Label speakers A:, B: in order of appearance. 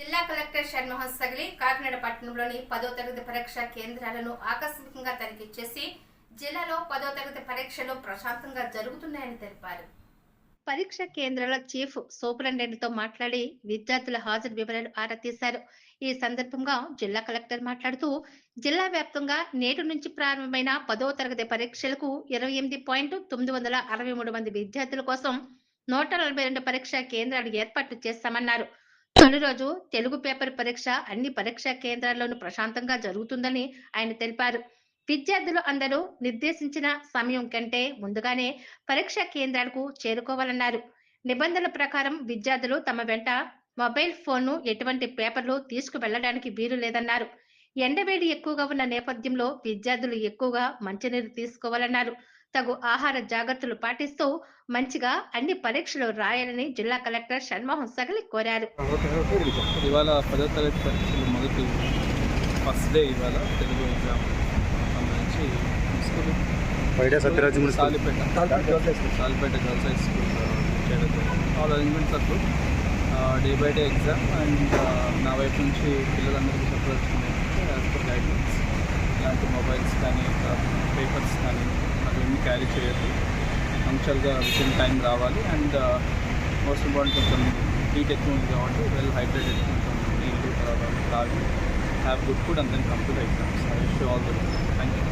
A: జిల్లా కలెక్టర్ షణ్మోహన్ సగలి కాకినాడ పట్టణంలోని పదో తరగతి పరీక్ష కేంద్రాలను ఆకస్మికంగా తనిఖీ చేసి జిల్లాలో పదో తరగతి పరీక్షలు ప్రశాంతంగా జరుగుతున్నాయని తెలిపారు. పరీక్ష కేంద్రాల చీఫ్ సూపరింటెండెంట్తో మాట్లాడి విద్యార్థుల హాజరు వివరాలు ఆరా తీశారు. ఈ సందర్భంగా జిల్లా కలెక్టర్ మాట్లాడుతూ జిల్లా వ్యాప్తంగా నేటి నుంచి ప్రారంభమైన పదో తరగతి పరీక్షలకు ఇరవై ఎనిమిది పాయింట్ తొమ్మిది వందల అరవై మూడు మంది విద్యార్థుల కోసం నూట నలభై రెండు పరీక్షా కేంద్రాలు ఏర్పాటు చేస్తామన్నారు. తొలి రోజు తెలుగు పేపర్ పరీక్ష అన్ని పరీక్షా కేంద్రాల్లోనూ ప్రశాంతంగా జరుగుతుందని ఆయన తెలిపారు. విద్యార్థులు అందరూ నిర్దేశించిన సమయం కంటే ముందుగానే పరీక్షా కేంద్రాలకు చేరుకోవాలన్నారు. నిబంధనల ప్రకారం విద్యార్థులు తమ వెంట మొబైల్ ఫోన్ను ఎటువంటి పేపర్లు తీసుకువెళ్ళడానికి వీలు లేదన్నారు. ఎండవేడి ఎక్కువగా ఉన్న నేపథ్యంలో విద్యార్థులు ఎక్కువగా మంచినీరు తీసుకోవాలన్నారు. తగు ఆహార జాగ్రత్తలు పాటిస్తూ మంచిగా అన్ని పరీక్షలు రాయాలని జిల్లా కలెక్టర్ షణ్మోహన్ సగలి కోరారు.
B: ఇవాళ పదో తరగతి పరీక్షలు మొదటి ఫస్ట్ డే ఇవాళ తెలుగు ఎగ్జామ్ సంబంధించి school
C: Satyaraj
B: Salipeta Salipeta girls high school. చేయడం ఆల్ అరేంజ్మెంట్స్ అప్పుడు day by day exam and నా వైపు నుంచి పిల్లలందరికీ చెప్పదలుచుకున్నాను యాజ్ పర్ గైడ్లైన్స్ ఇలాంటి మొబైల్స్ కానీ పేపర్స్ కానీ క్యారీ చేయొద్దు. పంక్చువల్గా విత్ టైం రావాలి. అండ్ మోస్ట్ ఇంపార్టెంట్ కొంచెం హీట్ ఎక్కువ ఉంది కాబట్టి వెల్ హైడ్రేటెడ్ కొంచెం నీళ్ళు తర్వాత తాగి have good food and then come exams I wish all the thank you